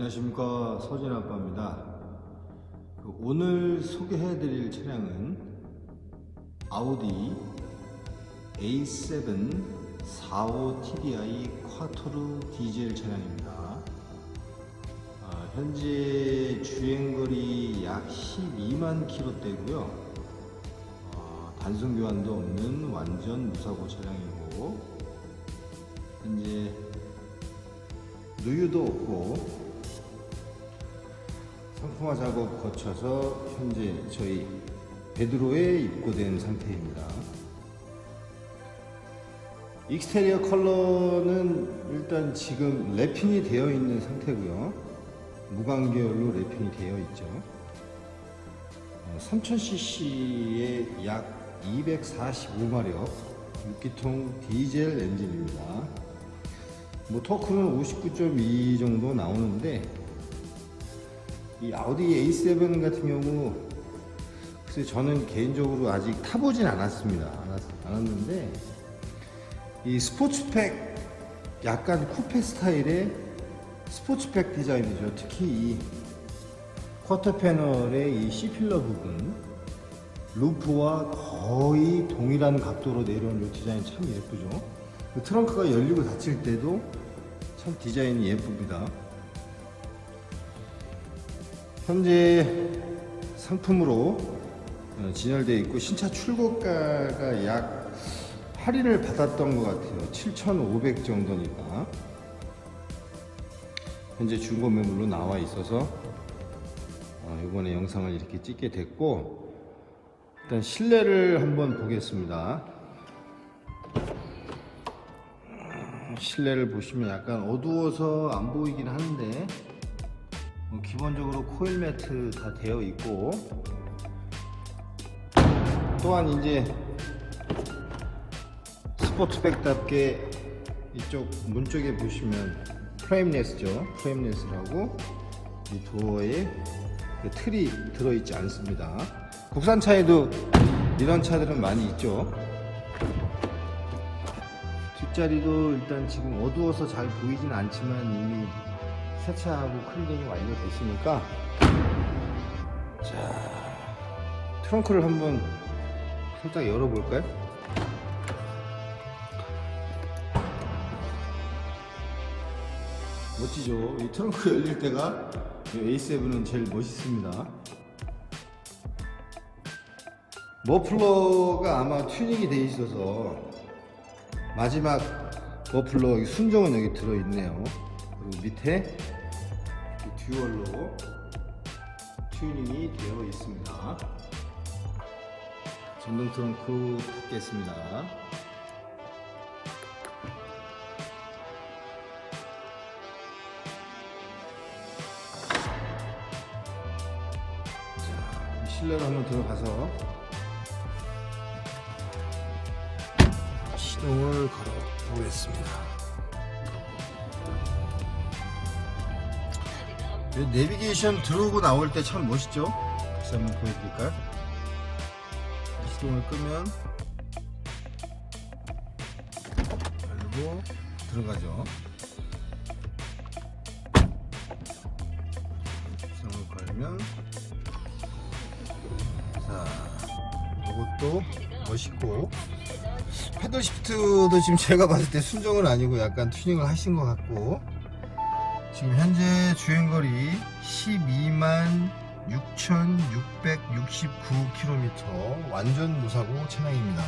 안녕하십니까 서진 아빠입니다. 그 오늘 소개해드릴 차량은 아우디 A7 45 TDI 쿼터르 디젤 차량입니다. 아, 현재 주행거리 약 12만 킬로대고요. 어, 단순 교환도 없는 완전 무사고 차량이고 현재 누유도 없고 상품화 작업 거쳐서 현재 저희 베드로에 입고된 상태입니다. 익스테리어 컬러는 일단 지금 랩핑이 되어 있는 상태고요. 무광계열로 랩핑이 되어 있죠. 3000cc의 약 245마력 6기통 디젤 엔진입니다. 뭐 토크는 59.2 정도 나오는데 이 아우디 A7 같은 경우 글쎄 저는 개인적으로 아직 타보진 않았습니다. 않았- 않았는데 이 스포츠팩 약간 쿠페 스타일의 스포츠팩 디자인이죠. 특히 이 쿼터 패널의 이 C필러 부분 루프와 거의 동일한 각도로 내려온 이 디자인 참 예쁘죠. 그 트렁크가 열리고 닫힐 때도 참 디자인이 예쁩니다. 현재 상품으로 어, 진열되어 있고 신차 출고가가 약 할인을 받았던 것 같아요. 7,500 정도니까 현재 중고 매물로 나와 있어서 어, 이번에 영상을 이렇게 찍게 됐고 일단 실내를 한번 보겠습니다. 실내를 보시면 약간 어두워서 안 보이긴 하는데 어, 기본적으로 코일 매트 다 되어 있고 또한 이제 스포츠백답게 이쪽 문 쪽에 보시면 프레임레스죠. 프레임레스라고 이 도어에 그 틀이 들어있지 않습니다. 국산 차에도 이런 차들은 많이 있죠. 뒷자리도 일단 지금 어두워서 잘 보이진 않지만 이미 세차하고 클리닝이 완료됐으니까 자 트렁크를 한번 살짝 열어볼까요? 멋지죠? 이 트렁크 열릴 때가 이 A7은 제일 멋있습니다. 머플러가 아마 튜닝이 돼 있어서 마지막 머플러 순정은 여기 들어 있네요. 그리고 밑에 이 듀얼로 튜닝이 되어 있습니다. 전동 트렁크 닫겠습니다. 자, 이 실내로 한번 들어가서 시동을 걸어 보겠습니다. 내비게이션 들어오고 나올 때 참 멋있죠? 다시 한번 보여드릴까요? 시동을 끄면 열고 들어가죠. 시동을 걸면 자 이것도 멋있고 패들 시프트도 지금 제가 봤을 때 순정은 아니고 약간 튜닝을 하신 것 같고 지금 현재 주행거리 12만 6,669km 완전 무사고 차량입니다.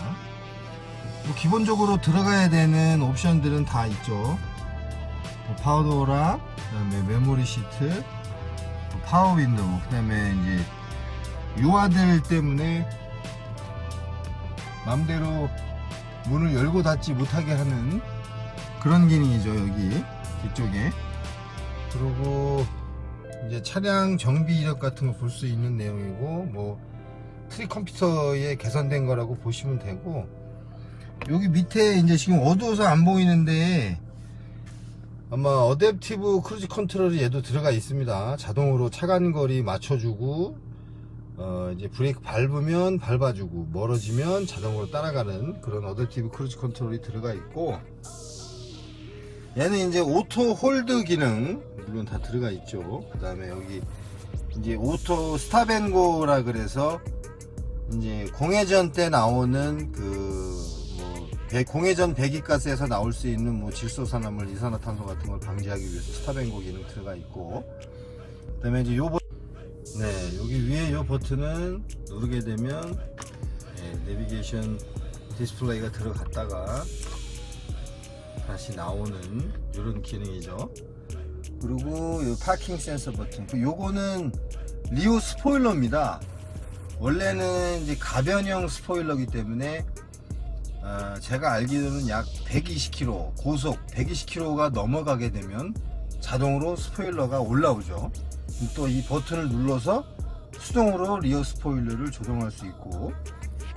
뭐 기본적으로 들어가야 되는 옵션들은 다 있죠. 뭐 파워도어라, 그다음에 메모리 시트, 뭐 파워 윈도우, 그다음에 이제 유아들 때문에 맘대로 문을 열고 닫지 못하게 하는 그런 기능이죠 여기 뒤쪽에 그리고 이제 차량 정비 이력 같은 거 볼 수 있는 내용이고 뭐 트리 컴퓨터에 개선된 거라고 보시면 되고 여기 밑에 이제 지금 어두워서 안 보이는데 아마 어댑티브 크루즈 컨트롤이 얘도 들어가 있습니다. 자동으로 차간거리 맞춰주고 어 이제 브레이크 밟으면 밟아주고 멀어지면 자동으로 따라가는 그런 어댑티브 크루즈 컨트롤이 들어가 있고 얘는 이제 오토 홀드 기능 물론 다 들어가 있죠. 그 다음에 여기 이제 오토 스탑앤고라 그래서 이제 공회전 때 나오는 그뭐 공회전 배기가스에서 나올 수 있는 뭐 질소산화물, 이산화탄소 같은 걸 방지하기 위해서 스탑앤고 기능 들어가 있고 그 다음에 이제 요 버... 네 여기 위에 요 버튼은 누르게 되면 네, 내비게이션 디스플레이가 들어갔다가 다시 나오는 이런 기능이죠. 그리고 요 파킹 센서 버튼. 그 요거는 리오 스포일러입니다. 원래는 이제 가변형 스포일러기 때문에 어, 제가 알기로는 약 120km 고속 120km가 넘어가게 되면 자동으로 스포일러가 올라오죠. 또 이 버튼을 눌러서 수동으로 리어 스포일러를 조정할 수 있고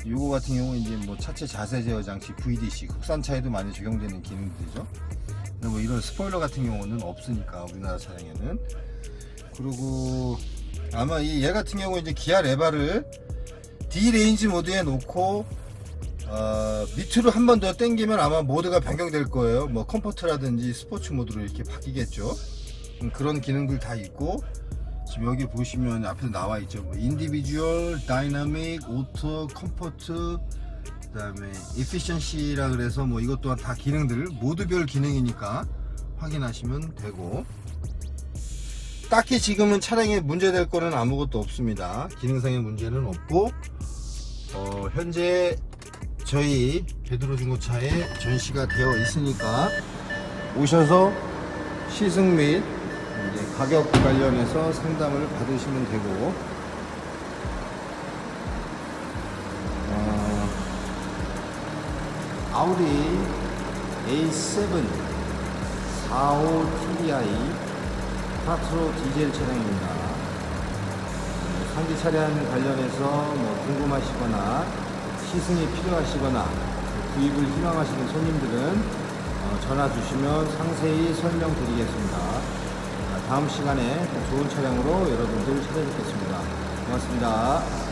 요거 같은 경우는 이제 뭐 차체 자세 제어 장치 VDC 국산 차에도 많이 적용되는 기능들이죠. 근데 뭐 이런 스포일러 같은 경우는 없으니까 우리나라 차량에는 그리고 아마 이 얘 같은 경우 이제 기아 레바를 D 레인지 모드에 놓고 어, 밑으로 한 번 더 당기면 아마 모드가 변경될 거예요. 뭐 컴포트라든지 스포츠 모드로 이렇게 바뀌겠죠. 음, 그런 기능들 다 있고 지금 여기 보시면 앞에 나와 있죠. 뭐 인디비주얼, 다이나믹, 오토, 컴포트, 그다음에 에피션시라 그래서 뭐 이것 또한 다 기능들 모두별 기능이니까 확인하시면 되고 딱히 지금은 차량에 문제될 거는 아무것도 없습니다. 기능상의 문제는 없고 어, 현재 저희 베드로 중고차에 전시가 되어 있으니까 오셔서 시승 및 이제 가격 관련해서 상담을 받으시면 되고 어, 아우디 A7 45 TDI 파트로 디젤 차량입니다. 상기 차량 관련해서 뭐 궁금하시거나 시승이 필요하시거나 구입을 희망하시는 손님들은 어, 전화 주시면 상세히 설명드리겠습니다. 아, 다음 시간에 더 좋은 차량으로 여러분들 찾아뵙겠습니다. 고맙습니다.